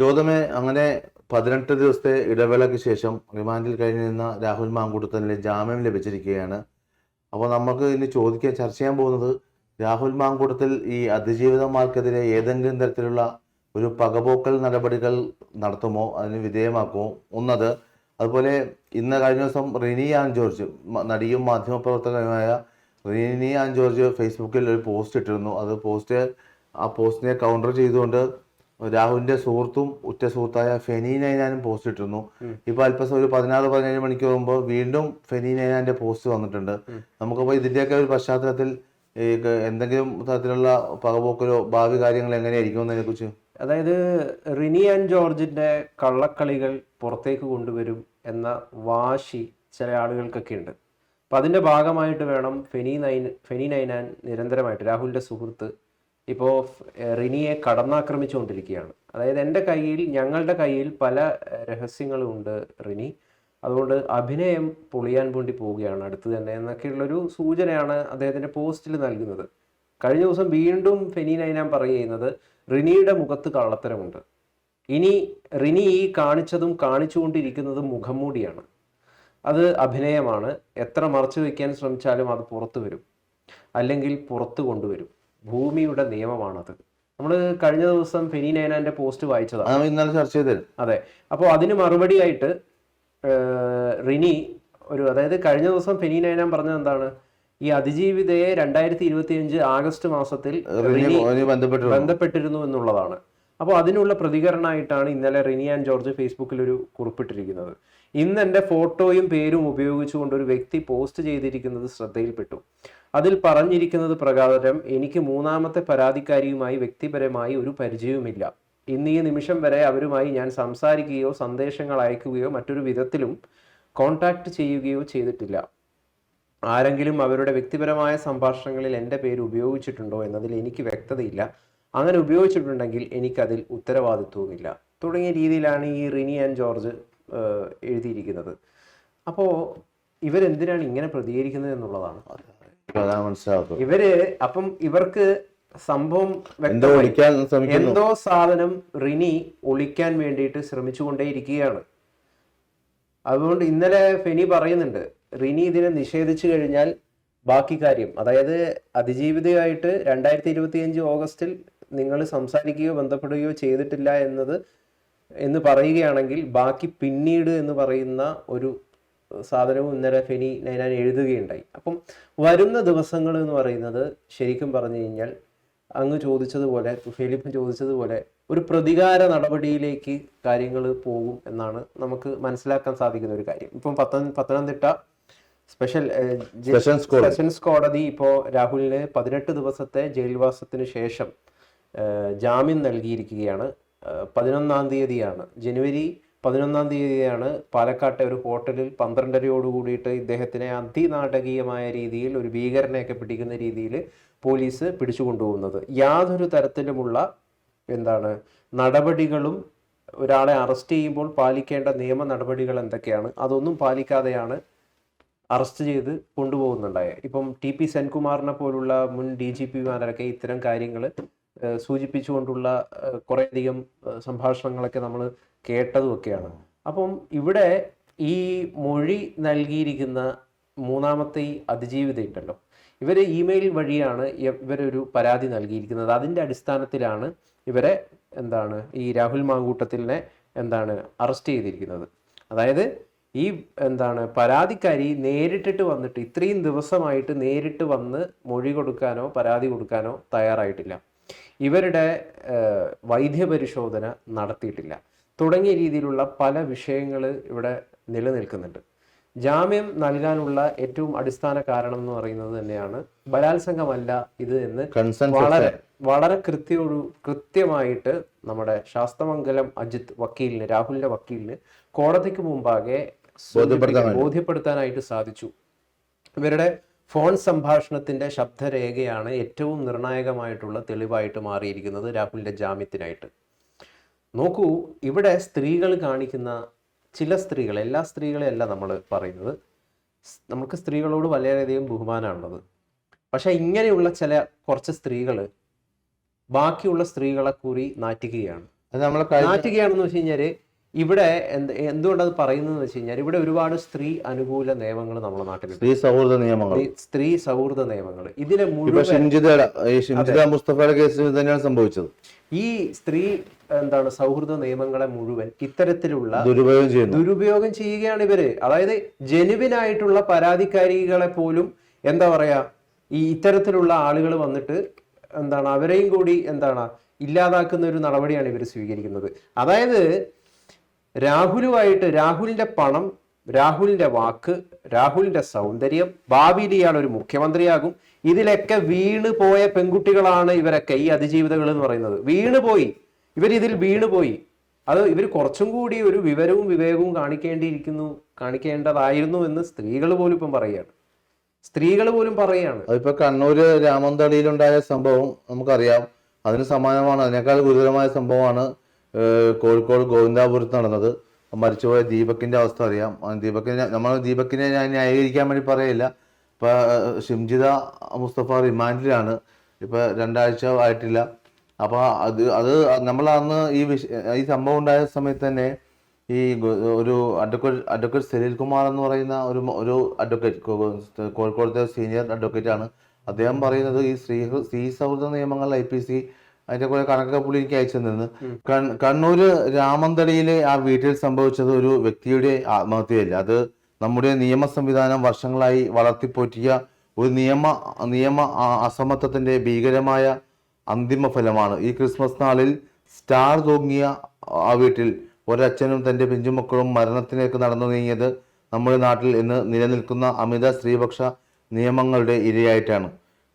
ഗൗതമെ അങ്ങനെ പതിനെട്ട് ദിവസത്തെ ഇടവേളയ്ക്ക് ശേഷം റിമാൻഡിൽ കഴിഞ്ഞിരുന്ന രാഹുൽ മാങ്കൂട്ടത്തിന് ജാമ്യം ലഭിച്ചിരിക്കുകയാണ്. അപ്പോൾ നമുക്ക് ഇനി ചോദിക്കാൻ ചർച്ച ചെയ്യാൻ പോകുന്നത് രാഹുൽ മാങ്കൂട്ടത്തിൽ ഈ അതിജീവിതന്മാർക്കെതിരെ ഏതെങ്കിലും തരത്തിലുള്ള ഒരു പകപോക്കൽ നടപടികൾ നടത്തുമോ? അതിന് വിധേയമാക്കുമോ? ഒന്നത് അതുപോലെ ഇന്ന് കഴിഞ്ഞ ദിവസം റിനി ആൻ ജോർജ് നടിയും മാധ്യമപ്രവർത്തകനുമായ റിനി ആൻ ജോർജ് ഫേസ്ബുക്കിൽ ഒരു പോസ്റ്റ് ഇട്ടിരുന്നു. അത് പോസ്റ്റ് ആ പോസ്റ്റിനെ കൗണ്ടർ ചെയ്തുകൊണ്ട് രാഹുലിന്റെ സുഹൃത്തും ഉറ്റ സുഹൃത്തായ ഫെനി നൈനാനും പോസ്റ്റ് ഇട്ടിരുന്നു. ഇപ്പൊ അല്പസം ഒരു പതിനാറ് പതിനേഴ് മണിക്കൂർ മുമ്പ് വീണ്ടും ഫെനി നൈനാന്റെ പോസ്റ്റ് വന്നിട്ടുണ്ട്. നമുക്കപ്പോൾ ഇതിന്റെയൊക്കെ ഒരു പശ്ചാത്തലത്തിൽ എന്തെങ്കിലും തരത്തിലുള്ള പകപോക്കലോ ഭാവി കാര്യങ്ങൾ എങ്ങനെയായിരിക്കും എന്നതിനെ കുറിച്ച്? അതായത് റിനി ആൻഡ് ജോർജിന്റെ കള്ളക്കളികൾ പുറത്തേക്ക് കൊണ്ടുവരും എന്ന വാശി ചില ആളുകൾക്കൊക്കെ ഉണ്ട്. അപ്പം അതിന്റെ ഭാഗമായിട്ട് വേണം ഫെനി നൈൻ ഫെനി നൈനാൻ നിരന്തരമായിട്ട് രാഹുലിന്റെ സുഹൃത്ത് ഇപ്പോൾ റിനിയെ കടന്നാക്രമിച്ചുകൊണ്ടിരിക്കുകയാണ്. അതായത് എന്റെ കയ്യിൽ ഞങ്ങളുടെ കയ്യിൽ പല രഹസ്യങ്ങളുമുണ്ട് റിനി. അതുകൊണ്ട് അഭിനയം പൊളിയാൻ വേണ്ടി പോവുകയാണ് അടുത്ത് തന്നെ എന്നൊക്കെയുള്ളൊരു സൂചനയാണ് അദ്ദേഹത്തിന്റെ പോസ്റ്റിൽ നൽകുന്നത്. കഴിഞ്ഞ ദിവസം വീണ്ടും ഫെനി നൈനാൻ പറയുന്നത് റിനിയുടെ മുഖത്ത് കള്ളത്തരമുണ്ട്. ഇനി റിനി ഈ കാണിച്ചതും കാണിച്ചുകൊണ്ടിരിക്കുന്നതും മുഖംമൂടിയാണ് അത് അഭിനയമാണ്. എത്ര മറച്ചു വയ്ക്കാൻ ശ്രമിച്ചാലും അത് പുറത്തു വരും. അല്ലെങ്കിൽ പുറത്തു കൊണ്ടുവരും. ഭൂമിയുടെ നിയമമാണത്. നമ്മൾ കഴിഞ്ഞ ദിവസം ഫെനി നൈനാന്റെ പോസ്റ്റ് വായിച്ചതാണ് ഇന്നലെ ചർച്ച ചെയ്തത്. അതെ. അപ്പോൾ അതിന് മറുപടിയായിട്ട് ആയിട്ട് റിനി ഒരു അതായത് കഴിഞ്ഞ ദിവസം ഫെനി നൈനാൻ പറഞ്ഞത് എന്താണ്? ഈ അതിജീവിതയെ രണ്ടായിരത്തി ഇരുപത്തി അഞ്ച് ആഗസ്റ്റ് മാസത്തിൽ ബന്ധപ്പെട്ടിരുന്നു. എന്നുള്ളതാണ്. അപ്പോൾ അതിനുള്ള പ്രതികരണമായിട്ടാണ് ഇന്നലെ റിനി ആൻഡ് ജോർജ് ഫേസ്ബുക്കിൽ ഒരു കുറിപ്പിട്ടിരിക്കുന്നത്. ഇന്ന് എന്റെ ഫോട്ടോയും പേരും ഉപയോഗിച്ചുകൊണ്ട് ഒരു വ്യക്തി പോസ്റ്റ് ചെയ്തിരിക്കുന്നത് ശ്രദ്ധയിൽപ്പെട്ടു. അതിൽ പറഞ്ഞിരിക്കുന്നത് പ്രകാരം എനിക്ക് മൂന്നാമത്തെ പരാതിക്കാരിയുമായി വ്യക്തിപരമായി ഒരു പരിചയവുമില്ല. ഇന്ന് ഈ നിമിഷം വരെ അവരുമായി ഞാൻ സംസാരിക്കുകയോ സന്ദേശങ്ങൾ അയക്കുകയോ മറ്റൊരു വിധത്തിലും കോൺടാക്ട് ചെയ്യുകയോ ചെയ്തിട്ടില്ല. ആരെങ്കിലും അവരുടെ വ്യക്തിപരമായ സംഭാഷണങ്ങളിൽ എന്റെ പേര് ഉപയോഗിച്ചിട്ടുണ്ടോ എന്നതിൽ എനിക്ക് വ്യക്തതയില്ല. അങ്ങനെ ഉപയോഗിച്ചിട്ടുണ്ടെങ്കിൽ എനിക്കതിൽ ഉത്തരവാദിത്വവുമില്ല. തുടങ്ങിയ രീതിയിലാണ് ഈ റിനി ആൻഡ് ജോർജ് എഴുതിയിരിക്കുന്നത്. അപ്പോൾ ഇവരെന്തിനാണ് ഇങ്ങനെ പ്രതികരിക്കുന്നത് എന്നുള്ളതാണ്. ഇവർ അപ്പം ഇവർക്ക് സംഭവം എന്തോ ഒളിക്കാൻ എന്തോ സാധനം റിനി ഒളിക്കാൻ വേണ്ടിയിട്ട് ശ്രമിച്ചുകൊണ്ടേയിരിക്കുകയാണ് അതുകൊണ്ട് ഇന്നലെ ഫെനി പറയുന്നുണ്ട് റിനി ഇതിനെ നിഷേധിച്ചു കഴിഞ്ഞാൽ ബാക്കി കാര്യം. അതായത് അതിജീവിതയായിട്ട് രണ്ടായിരത്തി ഇരുപത്തി അഞ്ച് ഓഗസ്റ്റിൽ നിങ്ങൾ സംസാരിക്കുകയോ ബന്ധപ്പെടുകയോ ചെയ്തിട്ടില്ല എന്നത് എന്ന് പറയുകയാണെങ്കിൽ ബാക്കി പിന്നീട് എന്ന് പറയുന്ന ഒരു സാധനവും ഇന്നലെ ഫെനി നൈനാൻ എഴുതുകയുണ്ടായി. അപ്പം വരുന്ന ദിവസങ്ങൾ എന്ന് പറയുന്നത് ശരിക്കും പറഞ്ഞു കഴിഞ്ഞാൽ അങ്ങ് ചോദിച്ചതുപോലെ ഫിലിപ്പ് ചോദിച്ചതുപോലെ ഒരു പ്രതികാര നടപടിയിലേക്ക് കാര്യങ്ങൾ പോകും എന്നാണ് നമുക്ക് മനസ്സിലാക്കാൻ സാധിക്കുന്ന ഒരു കാര്യം. ഇപ്പം പത്തനം പത്തനംതിട്ട സ്പെഷ്യൽ സെഷൻസ് കോടതി. ഇപ്പോൾ രാഹുലിന് പതിനെട്ട് ദിവസത്തെ ജയിൽവാസത്തിന് ശേഷം ജാമ്യം നൽകിയിരിക്കുകയാണ്. പതിനൊന്നാം തീയതിയാണ്. ജനുവരി പതിനൊന്നാം തീയതിയാണ് പാലക്കാട്ടെ ഒരു ഹോട്ടലിൽ പന്ത്രണ്ടരയോട് കൂടിയിട്ട് ഇദ്ദേഹത്തിനെ അതിനാടകീയമായ രീതിയിൽ ഒരു ഭീകരനെയൊക്കെ പിടിക്കുന്ന രീതിയിൽ പോലീസ് പിടിച്ചു കൊണ്ടുപോകുന്നത് യാതൊരു തരത്തിലുമുള്ള എന്താണ് നടപടികളും ഒരാളെ അറസ്റ്റ് ചെയ്യുമ്പോൾ പാലിക്കേണ്ട നിയമ നടപടികൾ എന്തൊക്കെയാണ് അതൊന്നും പാലിക്കാതെയാണ് അറസ്റ്റ് ചെയ്ത് കൊണ്ടുപോകുന്നുണ്ടായത് ഇപ്പം ടി പി സെൻകുമാറിനെ പോലുള്ള മുൻ ഡി ജി പിമാരൊക്കെ ഇത്തരം കാര്യങ്ങൾ സൂചിപ്പിച്ചുകൊണ്ടുള്ള കുറേയധികം സംഭാഷണങ്ങളൊക്കെ നമ്മൾ കേട്ടതുമൊക്കെയാണ്. അപ്പം ഇവിടെ ഈ മൊഴി നൽകിയിരിക്കുന്ന മൂന്നാമത്തെ ഈ അതിജീവിത ഉണ്ടല്ലോ. ഇവരെ ഇമെയിൽ വഴിയാണ് ഇവരൊരു പരാതി നൽകിയിരിക്കുന്നത്. അതിന്റെ അടിസ്ഥാനത്തിലാണ് ഇവരെ എന്താണ് ഈ രാഹുൽ മാങ്കൂട്ടത്തിലിനെ എന്താണ് അറസ്റ്റ് ചെയ്തിരിക്കുന്നത്. അതായത് ഈ എന്താണ് പരാതിക്കാരി നേരിട്ടിട്ട് വന്നിട്ട് ഇത്രയും ദിവസമായിട്ട് നേരിട്ട് വന്ന് മൊഴി കൊടുക്കാനോ പരാതി കൊടുക്കാനോ തയ്യാറായിട്ടില്ല. ഇവരുടെ വൈദ്യ വൈദ്യപരിശോധന നടത്തിയിട്ടില്ല. തുടങ്ങിയ രീതിയിലുള്ള പല വിഷയങ്ങൾ ഇവിടെ നിലനിൽക്കുന്നുണ്ട്. ജാമ്യം നൽകാനുള്ള ഏറ്റവും അടിസ്ഥാന കാരണം എന്ന് പറയുന്നത് തന്നെയാണ് ബലാത്സംഗമല്ല ഇത് എന്ന് വളരെ വളരെ കൃത്യോടു കൃത്യമായിട്ട് നമ്മുടെ ശാസ്തമംഗലം അജിത് വക്കീലിന് രാഹുലിന്റെ വക്കീലിന് കോടതിക്ക് മുമ്പാകെ ബോധ്യപ്പെടുത്താനായിട്ട് സാധിച്ചു. ഇവരുടെ ഫോൺ സംഭാഷണത്തിന്റെ ശബ്ദരേഖയാണ് ഏറ്റവും നിർണായകമായിട്ടുള്ള തെളിവായിട്ട് മാറിയിരിക്കുന്നത് രാഹുലിന്റെ ജാമ്യത്തിനായിട്ട്. നോക്കൂ ഇവിടെ സ്ത്രീകൾ കാണിക്കുന്ന ചില സ്ത്രീകൾ എല്ലാ സ്ത്രീകളെയല്ല നമ്മൾ പറയുന്നത്. നമുക്ക് സ്ത്രീകളോട് വളരെയധികം ബഹുമാനമാണുള്ളത് പക്ഷേ ഇങ്ങനെയുള്ള ചില കുറച്ച് സ്ത്രീകൾ ബാക്കിയുള്ള സ്ത്രീകളെ കൂടി നാറ്റിക്കുകയാണ്. അത് നാറ്റുകയാണെന്ന് വെച്ച് കഴിഞ്ഞാൽ ഇവിടെ എന്ത് എന്തുകൊണ്ടത് പറയുന്നതെന്ന് വെച്ച് കഴിഞ്ഞാൽ ഇവിടെ ഒരുപാട് സ്ത്രീ അനുകൂല നിയമങ്ങൾ നമ്മുടെ നാട്ടിൽ സ്ത്രീ സൗഹൃദ നിയമങ്ങൾ സ്ത്രീ സൗഹൃദ നിയമങ്ങൾ ഇതിലെ മുഴുവൻ മുസ്തഫയുടെ കേസിൽ തന്നെയാണ് സംഭവിച്ചത്. ഈ സ്ത്രീ എന്താണ് സൗഹൃദ നിയമങ്ങളെ മുഴുവൻ ഇത്തരത്തിലുള്ള ദുരുപയോഗം ചെയ്യുന്നു. ദുരുപയോഗം ചെയ്യുകയാണ് ഇവർ. അതായത് ജനുവിനായിട്ടുള്ള പരാതിക്കാരികളെ പോലും എന്താ പറയാ ഈ ഇത്തരത്തിലുള്ള ആളുകൾ വന്നിട്ട് എന്താണ് അവരെയും കൂടി എന്താണ് ഇല്ലാതാക്കുന്ന ഒരു നടപടിയാണ് ഇവർ സ്വീകരിക്കുന്നത്. അതായത് രാഹുലുമായിട്ട് രാഹുലിന്റെ പണം രാഹുലിന്റെ വാക്ക് രാഹുലിന്റെ സൗന്ദര്യം ഭാവിയിൽ ഇയാൾ ഒരു മുഖ്യമന്ത്രിയാകും. ഇതിലൊക്കെ വീണ് പോയ പെൺകുട്ടികളാണ് ഇവരൊക്കെ ഈ അതിജീവിതകൾ എന്ന് പറയുന്നത്. വീണ് പോയി. ഇവർ ഇതിൽ വീണ് പോയി അത് ഇവർ കുറച്ചും കൂടി ഒരു വിവരവും വിവേകവും കാണിക്കേണ്ടിയിരിക്കുന്നു കാണിക്കേണ്ടതായിരുന്നു എന്ന് സ്ത്രീകൾ പോലും ഇപ്പം പറയുകയാണ്. സ്ത്രീകൾ പോലും പറയുകയാണ്. അതിപ്പോ കണ്ണൂര് രാമന്തളിയിലുണ്ടായ സംഭവം നമുക്കറിയാം. അതിന് സമാനമാണ്. അതിനേക്കാൾ ഗുരുതരമായ സംഭവമാണ് കോഴിക്കോട് ഗോവിന്ദാപുരത്ത് നടന്നത്. മരിച്ചുപോയ ദീപക്കിന്റെ അവസ്ഥ അറിയാം. ദീപക്കിനെ നമ്മൾ ദീപക്കിനെ ഞാൻ ന്യായീകരിക്കാൻ വേണ്ടി പറയില്ല ഇപ്പൊ ഷിംജിത മുസ്തഫ റിമാൻഡിലാണ്. ഇപ്പൊ രണ്ടാഴ്ച ആയിട്ടില്ല. അപ്പൊ അത് അത് നമ്മൾ അന്ന് ഈ വിഷ ഈ സംഭവം ഉണ്ടായ സമയത്ത് തന്നെ ഈ ഒരു അഡ്വക്കേറ്റ് അഡ്വക്കേറ്റ് സലീൽ കുമാർ എന്ന് പറയുന്ന ഒരു ഒരു അഡ്വക്കേറ്റ് കോഴിക്കോടത്തെ സീനിയർ അഡ്വക്കേറ്റ് ആണ്. അദ്ദേഹം പറയുന്നത് ഈ സ്ത്രീ സ്ത്രീ സൗഹൃദ നിയമങ്ങൾ ഐ പി സി അതിന്റെ കുറെ കണക്കൊക്കെ പുള്ളി എനിക്ക് അയച്ചു തന്നിരുന്നു. കണ്ണൂര് രാമന്തളിയിലെ ആ വീട്ടിൽ സംഭവിച്ചത് ഒരു വ്യക്തിയുടെ ആത്മഹത്യയല്ല. അത് നമ്മുടെ നിയമ സംവിധാനം വർഷങ്ങളായി വളർത്തിപ്പോറ്റിയ ഒരു നിയമ നിയമ അസമത്വത്തിന്റെ ഭീകരമായ അന്തിമ ഫലമാണ്. ഈ ക്രിസ്മസ് നാളിൽ സ്റ്റാർ തൂങ്ങിയ ആ വീട്ടിൽ ഒരച്ഛനും തന്റെ പിഞ്ചുമക്കളും മരണത്തിലേക്ക് നടന്നു നീങ്ങിയത് നമ്മുടെ നാട്ടിൽ ഇന്ന് നിലനിൽക്കുന്ന അമിത സ്ത്രീപക്ഷ നിയമങ്ങളുടെ ഇരയായിട്ടാണ്.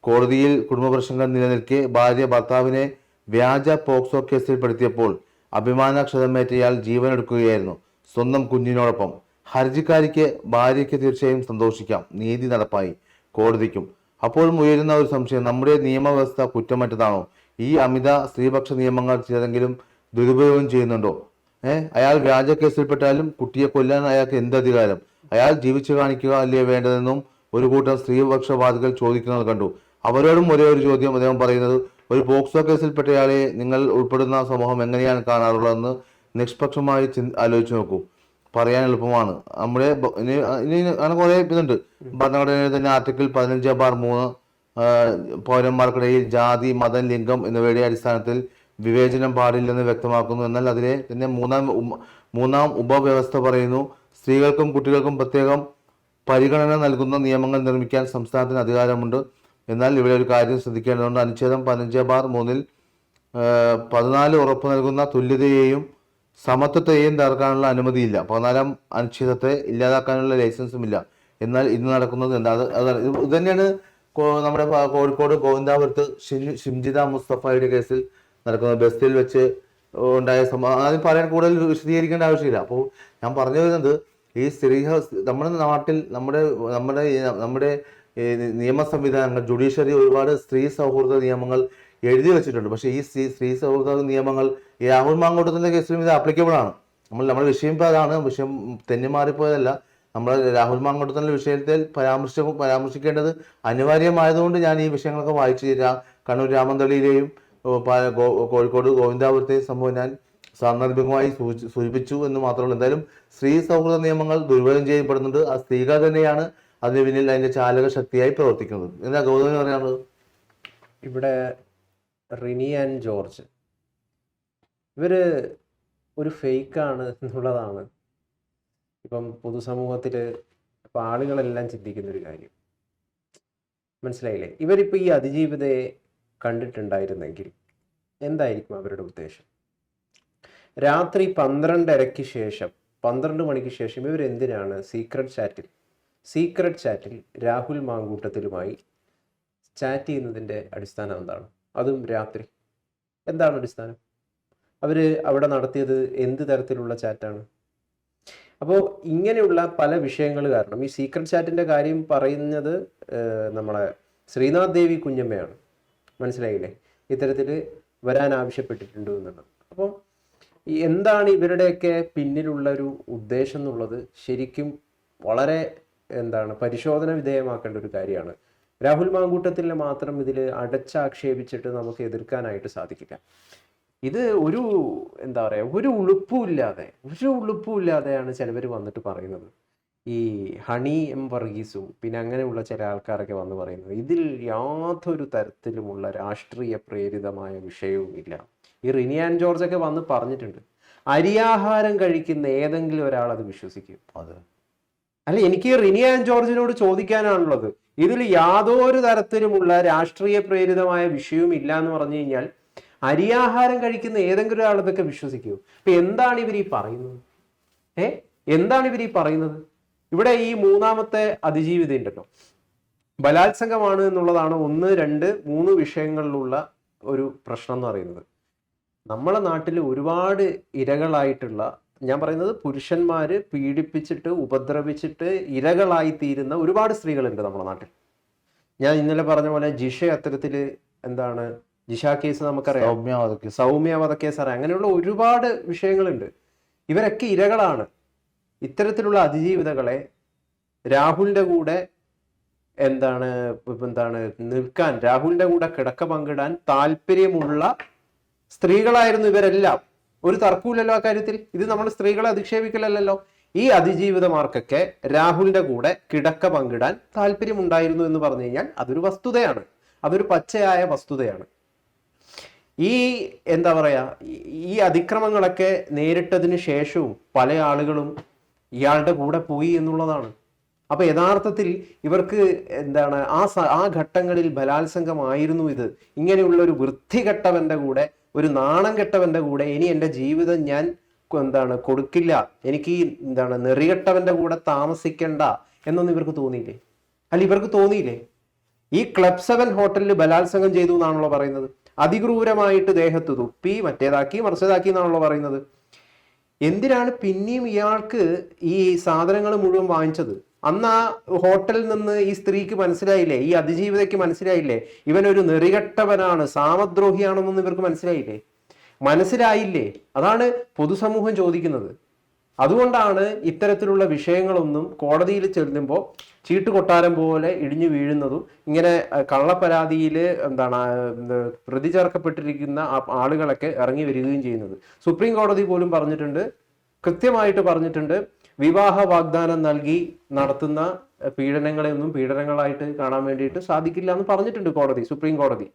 കോടതിയിൽ കുടുംബ പ്രശ്നങ്ങൾ നിലനിൽക്കെ ഭാര്യ ഭർത്താവിനെ വ്യാജ പോക്സോ കേസിൽ കേസിൽപ്പെടുത്തിയപ്പോൾ അഭിമാനക്ഷതമേറ്റയാൾ ജീവനെടുക്കുകയായിരുന്നു. സ്വന്തം കുഞ്ഞിനോടൊപ്പം ഹർജിക്കാരിക്ക് ഭാര്യയ്ക്ക് തീർച്ചയായും സന്തോഷിക്കാം. നീതി നടപ്പായി കോടതിക്കും. അപ്പോഴും ഉയരുന്ന ഒരു സംശയം. നമ്മുടെ നിയമവ്യവസ്ഥ കുറ്റമറ്റതാണോ? ഈ അമിത സ്ത്രീപക്ഷ നിയമങ്ങൾ ചിലരെങ്കിലും ദുരുപയോഗം ചെയ്യുന്നുണ്ടോ? ഏഹ് അയാൾ വ്യാജ കേസിൽപ്പെട്ടാലും കുട്ടിയെ കൊല്ലാൻ അയാൾക്ക് എന്ത് അധികാരം? അയാൾ ജീവിച്ചു കാണിക്കുക അല്ലേ വേണ്ടതെന്നും ഒരു കൂട്ടം സ്ത്രീപക്ഷവാദികൾ ചോദിക്കുന്നത് കണ്ടു. അവരോടും ഒരേ ഒരു ചോദ്യം അദ്ദേഹം പറയുന്നത് ഒരു പോക്സോ കേസിൽപ്പെട്ടയാളെ നിങ്ങൾ ഉൾപ്പെടുന്ന സമൂഹം എങ്ങനെയാണ് കാണാറുള്ളതെന്ന് നിഷ്പക്ഷമായി ചിന് ആലോചിച്ച് നോക്കൂ. പറയാൻ എളുപ്പമാണ്. നമ്മുടെ ഇനി അങ്ങനെ കുറെ ഇതുണ്ട്. ഭരണഘടനയിൽ തന്നെ ആർട്ടിക്കിൾ പതിനഞ്ച് ബാർ മൂന്ന് പൗരന്മാർക്കിടയിൽ ജാതി മതം ലിംഗം എന്നിവയുടെ അടിസ്ഥാനത്തിൽ വിവേചനം പാടില്ലെന്ന് വ്യക്തമാക്കുന്നു. എന്നാൽ അതിലെ തന്നെ മൂന്നാം മൂന്നാം ഉപവ്യവസ്ഥ പറയുന്നു. സ്ത്രീകൾക്കും കുട്ടികൾക്കും പ്രത്യേകം പരിഗണന നൽകുന്ന നിയമങ്ങൾ നിർമ്മിക്കാൻ സംസ്ഥാനത്തിന് അധികാരമുണ്ട്. എന്നാൽ ഇവിടെ ഒരു കാര്യം ശ്രദ്ധിക്കേണ്ടതുണ്ട്. അനുച്ഛേദം പതിനഞ്ച് ബാർ മൂന്നിൽ പതിനാല് ഉറപ്പ് നൽകുന്ന തുല്യതയെയും സമത്വത്തെയും തകർക്കാനുള്ള അനുമതിയില്ല. പതിനാലാം അനുച്ഛേദത്തെ ഇല്ലാതാക്കാനുള്ള ലൈസൻസും ഇല്ല. എന്നാൽ ഇന്ന് നടക്കുന്നത് എന്താ? അത് ഇത് തന്നെയാണ് നമ്മുടെ കോഴിക്കോട് ഗോവിന്ദാപുരത്ത് ഷിംജിത മുസ്തഫയുടെ കേസിൽ നടക്കുന്നത് ബസ്സിൽ വെച്ച് ഉണ്ടായ സംഭവം. ആദ്യം പറയാൻ കൂടുതൽ വിശദീകരിക്കേണ്ട ആവശ്യമില്ല. അപ്പോൾ ഞാൻ പറഞ്ഞു വരുന്നത് ഈ സ്ത്രീ നമ്മുടെ നാട്ടിൽ നമ്മുടെ നമ്മുടെ നമ്മുടെ നിയമ സംവിധാനങ്ങൾ ജുഡീഷ്യറി ഒരുപാട് സ്ത്രീ സൗഹൃദ നിയമങ്ങൾ എഴുതി വെച്ചിട്ടുണ്ട്. പക്ഷേ ഈ സ്ത്രീ സ്ത്രീ സൗഹൃദ നിയമങ്ങൾ രാഹുൽ മാങ്കോട്ടത്തിന്റെ കേസിലും ഇത് ആപ്ലിക്കബിൾ ആണ്. നമ്മൾ നമ്മുടെ വിഷയം ഇപ്പോൾ അതാണ്. വിഷയം തെന്നി മാറിപ്പോയതല്ല. നമ്മൾ രാഹുൽ മാങ്കോട്ടത്തിന്റെ വിഷയത്തിൽ പരാമർശ പരാമർശിക്കേണ്ടത് അനിവാര്യമായതുകൊണ്ട് ഞാൻ ഈ വിഷയങ്ങളൊക്കെ വായിച്ച് രാ- കണ്ണൂർ രാമന്തളിയിലെയും കോഴിക്കോട് ഗോവിന്ദാപുരത്തെ സംഭവം ഞാൻ സാന്ദർഭികമായി സൂചി- സൂചിപ്പിച്ചു എന്ന് മാത്രമല്ല എന്തായാലും സ്ത്രീ സൗഹൃദ നിയമങ്ങൾ ദുരുപയോഗം ചെയ്യപ്പെടുന്നുണ്ട്. ആ സ്ത്രീകൾ തന്നെയാണ് അതിന് പിന്നിൽ അതിന്റെ ചാലക ശക്തിയായി പ്രവർത്തിക്കുന്നത്. എന്താ ഗൗതമി പറയാനുള്ളത്? ഇവിടെ റിനി ആൻഡ് ജോർജ്. ഇവർ ഒരു ഫേക്കാണ് എന്നുള്ളതാണ്. ഇപ്പം പൊതുസമൂഹത്തിൽ ഇപ്പം ആളുകളെല്ലാം ചിന്തിക്കുന്ന ഒരു കാര്യം. മനസ്സിലായില്ലേ? ഇവരിപ്പോൾ ഈ അതിജീവിതയെ കണ്ടിട്ടുണ്ടായിരുന്നെങ്കിൽ എന്തായിരിക്കും അവരുടെ ഉദ്ദേശം? രാത്രി പന്ത്രണ്ടരയ്ക്ക് ശേഷം പന്ത്രണ്ട് മണിക്ക് ശേഷം ഇവരെന്തിനാണ് സീക്രട്ട് ചാറ്റിൽ സീക്രട്ട് ചാറ്റിൽ രാഹുൽ മാങ്കൂട്ടത്തിലുമായി ചാറ്റ് ചെയ്യുന്നതിന്റെ അടിസ്ഥാനം എന്താണ്? അതും രാത്രി. എന്താണ് അടിസ്ഥാനം? അവർ അവിടെ നടത്തിയത് എന്ത് തരത്തിലുള്ള ചാറ്റാണ്? അപ്പോൾ ഇങ്ങനെയുള്ള പല വിഷയങ്ങൾ കാരണം ഈ സീക്രട്ട് ചാറ്റിന്റെ കാര്യം പറയുന്നത് നമ്മളെ ശ്രീനാഥ് ദേവി കുഞ്ഞമ്മയാണ്. മനസ്സിലായില്ലേ? ഇത്തരത്തിൽ വരാൻ ആവശ്യപ്പെട്ടിട്ടുണ്ട് എന്നുള്ളത്. അപ്പോൾ എന്താണ് ഇവരുടെയൊക്കെ പിന്നിലുള്ള ഒരു ഉദ്ദേശം എന്നുള്ളത് ശരിക്കും വളരെ എന്താണ് പരിശോധന വിധേയമാക്കേണ്ട ഒരു കാര്യമാണ്. രാഹുൽ മാങ്കൂട്ടത്തിനെ മാത്രം ഇതിൽ അടച്ചാക്ഷേപിച്ചിട്ട് നമുക്ക് എതിർക്കാനായിട്ട് സാധിക്കില്ല. ഇത് ഒരു എന്താ പറയുക ഒരു ഉളുപ്പും ഇല്ലാതെ ഒരു ഉളുപ്പും ഇല്ലാതെയാണ് ചിലവർ വന്നിട്ട് പറയുന്നത്. ഈ ഹണി എം വർഗീസും പിന്നെ അങ്ങനെയുള്ള ചില ആൾക്കാരൊക്കെ വന്ന് പറയുന്നത്. ഇതിൽ യാതൊരു തരത്തിലുമുള്ള രാഷ്ട്രീയ പ്രേരിതമായ വിഷയവുമില്ല ഈ റിനിയാൻ ജോർജ് ഒക്കെ വന്ന് പറഞ്ഞിട്ടുണ്ട്. അരിയാഹാരം കഴിക്കുന്ന ഏതെങ്കിലും ഒരാൾ അത് വിശ്വസിക്കും. അതെ. അല്ല എനിക്ക് റിനിയാൻ ജോർജിനോട് ചോദിക്കാനാണുള്ളത്. ഇതിൽ യാതൊരു തരത്തിലുമുള്ള രാഷ്ട്രീയ പ്രേരിതമായ വിഷയവും ഇല്ല എന്ന് പറഞ്ഞു കഴിഞ്ഞാൽ അരിയാഹാരം കഴിക്കുന്ന ഏതെങ്കിലും ഒരാൾ ഇതൊക്കെ വിശ്വസിക്കൂ. ഇപ്പൊ എന്താണ് ഇവർ ഈ പറയുന്നത്? ഏ? എന്താണ് ഇവർ ഈ പറയുന്നത്? ഇവിടെ ഈ മൂന്നാമത്തെ അതിജീവിത ഉണ്ടല്ലോ. ബലാത്സംഗമാണ് എന്നുള്ളതാണ് ഒന്ന് രണ്ട് മൂന്ന് വിഷയങ്ങളിലുള്ള ഒരു പ്രശ്നം എന്ന് പറയുന്നത്. നമ്മളെ നാട്ടിൽ ഒരുപാട് ഇരകളായിട്ടുള്ള ഞാൻ പറയുന്നത് പുരുഷന്മാര് പീഡിപ്പിച്ചിട്ട് ഉപദ്രവിച്ചിട്ട് ഇരകളായി തീരുന്ന ഒരുപാട് സ്ത്രീകളുണ്ട് നമ്മുടെ നാട്ടിൽ. ഞാൻ ഇന്നലെ പറഞ്ഞ പോലെ ജിഷ അത്തരത്തിൽ എന്താണ് ജിഷ കേസ് നമുക്കറിയാം. സൗമ്യ സൗമ്യ വധക്കേസ് അറിയാം. അങ്ങനെയുള്ള ഒരുപാട് വിഷയങ്ങളുണ്ട്. ഇവരൊക്കെ ഇരകളാണ്. ഇത്തരത്തിലുള്ള അതിജീവിതകളെ രാഹുലിന്റെ കൂടെ എന്താണ് എന്താണ് നിൽക്കാൻ രാഹുലിന്റെ കൂടെ കിടക്ക പങ്കിടാൻ താല്പര്യമുള്ള സ്ത്രീകളായിരുന്നു ഇവരെല്ലാം. ഒരു തർക്കമില്ലല്ലോ ആ കാര്യത്തിൽ? ഇത് നമ്മൾ സ്ത്രീകളെ അധിക്ഷേപിക്കലല്ലോ ഈ അതിജീവിതമാർക്കൊക്കെ രാഹുലിന്റെ കൂടെ കിടക്ക പങ്കിടാൻ താല്പര്യമുണ്ടായിരുന്നു എന്ന് പറഞ്ഞു കഴിഞ്ഞാൽ അതൊരു വസ്തുതയാണ്. അതൊരു പച്ചയായ വസ്തുതയാണ്. ഈ എന്താ പറയാ ഈ- അതിക്രമങ്ങളൊക്കെ നേരിട്ടതിന് ശേഷവും പല ആളുകളും ഇയാളുടെ കൂടെ പോയി എന്നുള്ളതാണ്. അപ്പൊ യഥാർത്ഥത്തിൽ ഇവർക്ക് എന്താണ് ആ ആ ഘട്ടങ്ങളിൽ ബലാത്സംഗമായിരുന്നു ഇത്. ഇങ്ങനെയുള്ള ഒരു വൃത്തികെട്ടവന്റെ കൂടെ ഒരു നാണം കെട്ടവന്റെ കൂടെ ഇനി എന്റെ ജീവിതം ഞാൻ എന്താണ് കൊടുക്കില്ല. എനിക്ക് എന്താണ് നെറികെട്ടവന്റെ കൂടെ താമസിക്കണ്ട എന്നൊന്നും ഇവർക്ക് തോന്നിയില്ലേ? അല്ല ഇവർക്ക് തോന്നിയില്ലേ? ഈ ക്ലബ് സെവൻ ഹോട്ടലിൽ ബലാത്സംഗം ചെയ്തു എന്നാണല്ലോ പറയുന്നത്. അതിക്രൂരമായിട്ട് ദേഹത്ത് തുപ്പി മറ്റേതാക്കി മറിച്ചതാക്കി എന്നാണല്ലോ പറയുന്നത്. എന്തിനാണ് പിന്നെയും ഇയാൾക്ക് ഈ സാധനങ്ങൾ മുഴുവൻ വാങ്ങിച്ചത്? അന്ന് ആ ഹോട്ടലിൽ നിന്ന് ഈ സ്ത്രീക്ക് മനസ്സിലായില്ലേ? ഈ അതിജീവിതയ്ക്ക് മനസ്സിലായില്ലേ? ഇവനൊരു നെറികെട്ടവനാണ് സാമദ്രോഹിയാണെന്നൊന്നും ഇവർക്ക് മനസ്സിലായില്ലേ? മനസ്സിലായില്ലേ? അതാണ് പൊതുസമൂഹം ചോദിക്കുന്നത്. അതുകൊണ്ടാണ് ഇത്തരത്തിലുള്ള വിഷയങ്ങളൊന്നും കോടതിയിൽ ചെല്ലുമ്പോൾ ചീട്ട് കൊട്ടാരം പോലെ ഇടിഞ്ഞു വീഴുന്നതും ഇങ്ങനെ കള്ളപ്പരാതിയിൽ എന്താണ് പ്രതി ചേർക്കപ്പെട്ടിരിക്കുന്ന ആളുകളൊക്കെ ഇറങ്ങി വരികയും ചെയ്യുന്നത്. സുപ്രീം കോടതി പോലും പറഞ്ഞിട്ടുണ്ട് കൃത്യമായിട്ട് പറഞ്ഞിട്ടുണ്ട് വിവാഹ വാഗ്ദാനം നൽകി നടത്തുന്ന പീഡനങ്ങളെ ഒന്നും പീഡനങ്ങളായിട്ട് കാണാൻ വേണ്ടിയിട്ട് സാധിക്കില്ല എന്ന് പറഞ്ഞിട്ടുണ്ട് കോടതി സുപ്രീം കോടതി.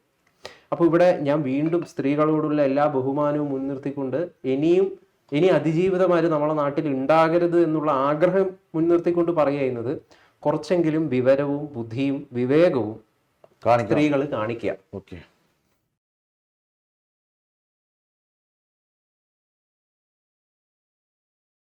അപ്പോൾ ഇവിടെ ഞാൻ വീണ്ടും സ്ത്രീകളോടുള്ള എല്ലാ ബഹുമാനവും മുൻനിർത്തിക്കൊണ്ട് ഇനിയും ഇനി അതിജീവിതമാര് നമ്മളെ നാട്ടിൽ ഉണ്ടാകരുത് എന്നുള്ള ആഗ്രഹം മുൻനിർത്തിക്കൊണ്ട് പറയുന്നത് കുറച്ചെങ്കിലും വിവരവും ബുദ്ധിയും വിവേകവും സ്ത്രീകൾ കാണിക്കുക. ഓക്കെ.